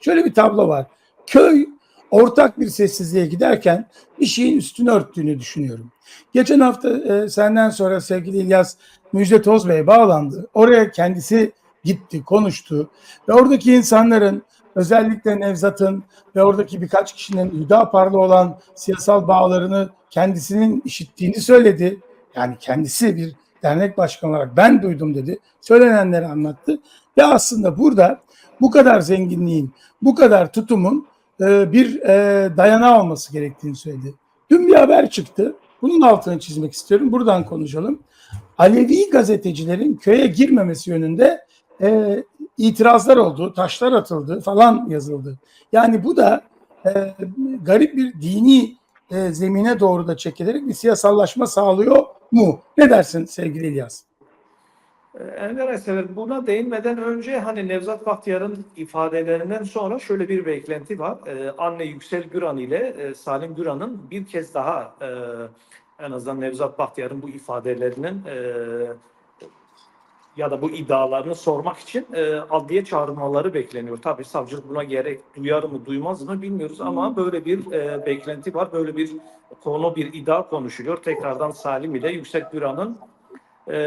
Şöyle bir tablo var. Köy ortak bir sessizliğe giderken bir şeyin üstünü örttüğünü düşünüyorum. Geçen hafta e, senden sonra sevgili İlyas Müjde Tozbey bağlandı. Oraya kendisi gitti, konuştu ve oradaki insanların özellikle Nevzat'ın ve oradaki birkaç kişinin Hüdapar'la olan siyasal bağlarını kendisinin işittiğini söyledi. Yani kendisi bir dernek başkanı olarak ben duydum dedi. Söylenenleri anlattı. Ve aslında burada bu kadar zenginliğin, bu kadar tutumun e, bir e, dayanağı olması gerektiğini söyledi. Dün bir haber çıktı. Bunun altını çizmek istiyorum. Buradan konuşalım. Alevi gazetecilerin köye girmemesi yönünde e, itirazlar oldu, taşlar atıldı falan yazıldı. Yani bu da e, garip bir dini e, zemine doğru da çekilerek bir siyasallaşma sağlıyor mu? Ne dersin sevgili İlyas? Ee, Enver Aysever buna değinmeden önce hani Nevzat Bahtiyar'ın ifadelerinden sonra şöyle bir beklenti var. Ee, anne Yüksel Güran ile e, Salim Güran'ın bir kez daha e, en azından Nevzat Bahtiyar'ın bu ifadelerinin e, ya da bu iddialarını sormak için e, adliye çağrılmaları bekleniyor. Tabii savcılık buna gerek duyar mı duymaz mı bilmiyoruz ama böyle bir e, beklenti var. Böyle bir konu bir iddia konuşuluyor. Tekrardan Salim ile Yüksel Güran'ın e,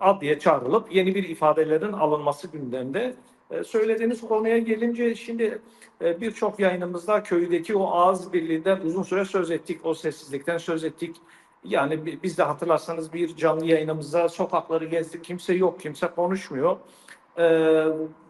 adliye çağrılıp yeni bir ifadelerin alınması gündemde. E, söylediğiniz konuya gelince şimdi e, birçok yayınımızda köydeki o ağız birliğinden uzun süre söz ettik, o sessizlikten söz ettik. Yani bi- biz de hatırlarsanız bir canlı yayınımızda sokakları gezdik, kimse yok, kimse konuşmuyor. E,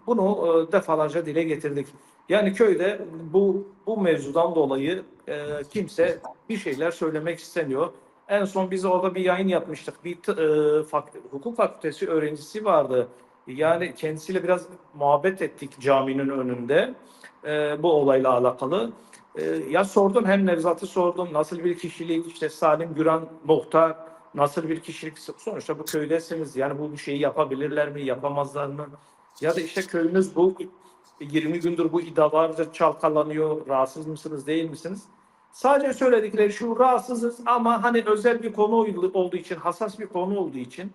bunu e, defalarca dile getirdik. Yani köyde bu bu mevzudan dolayı e, kimse bir şeyler söylemek istemiyor. En son biz orada bir yayın yapmıştık. Bir e, hukuk fakültesi öğrencisi vardı. Yani kendisiyle biraz muhabbet ettik caminin önünde bu olayla alakalı. E, ya sordum hem Nevzat'ı sordum nasıl bir kişilik işte Salim Güran muhtar nasıl bir kişilik sonuçta bu köydesiniz yani bu şeyi yapabilirler mi yapamazlar mı ya da işte köyünüz bu 20 gündür bu iddialarca çalkalanıyor rahatsız mısınız değil misiniz? Sadece söyledikleri şu rahatsızız ama hani özel bir konu olduğu için, hassas bir konu olduğu için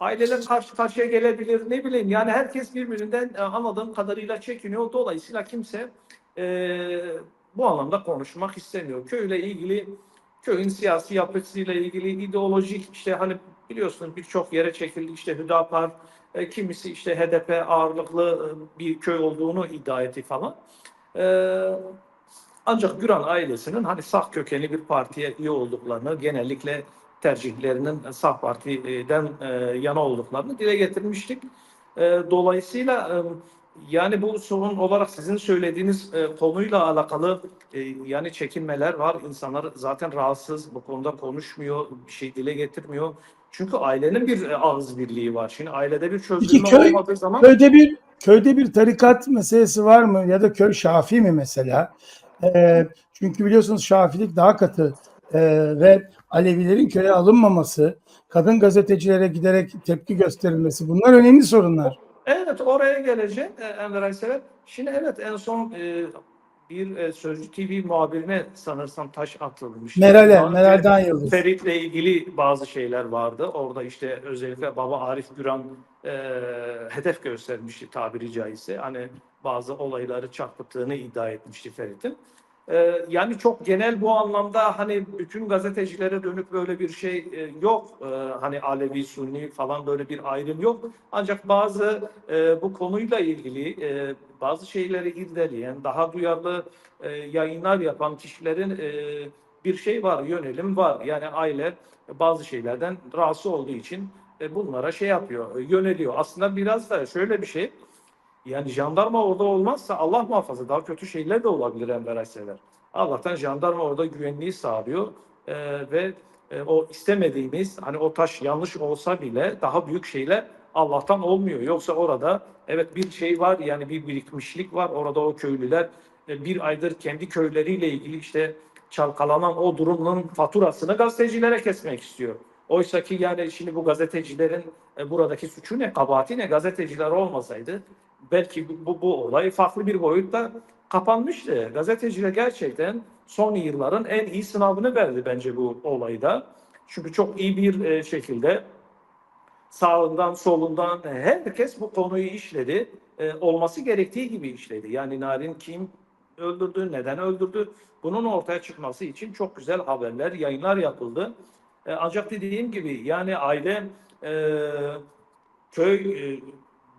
aileler karşı karşıya gelebilir ne bileyim yani herkes birbirinden e, anladığım kadarıyla çekiniyor. Dolayısıyla kimse e, bu anlamda konuşmak istemiyor. Köyle ilgili köyün siyasi yapısıyla ilgili ideolojik işte hani biliyorsunuz birçok yere çekildi işte Hüdapar e, kimisi işte HDP ağırlıklı e, bir köy olduğunu iddia etti falan. E, ancak Güran ailesinin hani sağ kökenli bir partiye üye olduklarını, genellikle tercihlerinin sağ partiden e, yana olduklarını dile getirmiştik. E, dolayısıyla yani bu sorun olarak sizin söylediğiniz e, konuyla alakalı e, yani çekinmeler var. İnsanlar zaten rahatsız, bu konuda konuşmuyor, bir şey dile getirmiyor. Çünkü ailenin bir e, ağız birliği var. Şimdi ailede bir çözülme köy- olmadığı zaman Köyde bir köyde bir tarikat meselesi var mı ya da köy Şafii mi mesela? Ee, çünkü biliyorsunuz Şafilik daha katı Ee, ve Alevilerin köye alınmaması, kadın gazetecilere giderek tepki gösterilmesi bunlar önemli sorunlar. Evet oraya geleceğim e, Enver Aysever. Şimdi evet en son e, bir e, Sözcü TV muhabirine sanırsam taş atılmış. Meral'e, Meral'den Yıldız. Ferit'le ilgili bazı şeyler vardı. Orada işte özellikle baba Arif Güran e, hedef göstermişti tabiri caizse. Hani bazı olayları çarpıttığını iddia etmişti Ferit'in. E, yani çok genel bu anlamda hani bütün gazetecilere dönük böyle bir şey e, yok. E, hani Alevi, Sunni falan böyle bir ayrım yok. Ancak bazı e, bu konuyla ilgili e, bazı şeyleri irdeleyen, daha duyarlı e, yayınlar yapan kişilerin e, bir şey var, yönelim var. Yani aile bazı şeylerden rahatsız olduğu için e, bunlara şey yapıyor, yöneliyor. Aslında biraz da şöyle bir şey, yani jandarma orada olmazsa Allah muhafaza daha kötü şeyler de olabilir Aysever. Allah'tan jandarma orada güvenliği sağlıyor e, ve e, o istemediğimiz hani o taş yanlış olsa bile daha büyük şeyler Allah'tan olmuyor. Yoksa orada evet bir şey var yani bir birikmişlik var. Orada o köylüler e, bir aydır kendi köyleriyle ilgili işte çalkalanan o durumun faturasını gazetecilere kesmek istiyor. Oysa ki yani şimdi bu gazetecilerin e, buradaki suçu ne, kabahati ne gazeteciler olmasaydı belki bu, bu, bu olay farklı bir boyutta kapanmıştı. Gazeteciler gerçekten son yılların en iyi sınavını verdi bence bu olayda. Çünkü çok iyi bir e, şekilde sağından solundan herkes bu konuyu işledi. E, olması gerektiği gibi işledi. Yani Narin kim öldürdü, neden öldürdü? Bunun ortaya çıkması için çok güzel haberler, yayınlar yapıldı. E, ancak dediğim gibi yani aile e, köy e,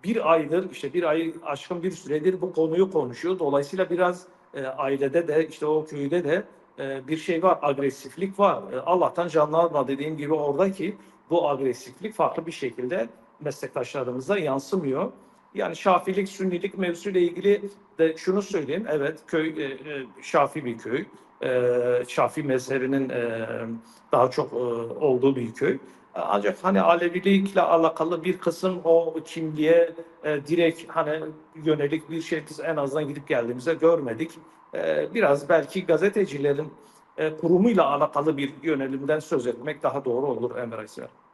bir aydır işte bir ay aşkın bir süredir bu konuyu konuşuyor. Dolayısıyla biraz e, ailede de işte o köyde de e, bir şey var, agresiflik var. E, Allah'tan canlı alma dediğim gibi oradaki bu agresiflik farklı bir şekilde meslektaşlarımıza yansımıyor. Yani Şafilik, Sünnilik mevzusuyla ilgili de şunu söyleyeyim. Evet köy e, e, Şafi bir köy. E, Şafi mezhebinin e, daha çok e, olduğu bir köy. Ancak hani Alevilikle alakalı bir kısım o kimliğe e, direkt hani yönelik bir şey biz en azından gidip geldiğimizde görmedik. E, biraz belki gazetecilerin e, kurumuyla alakalı bir yönelimden söz etmek daha doğru olur Emre Aysel.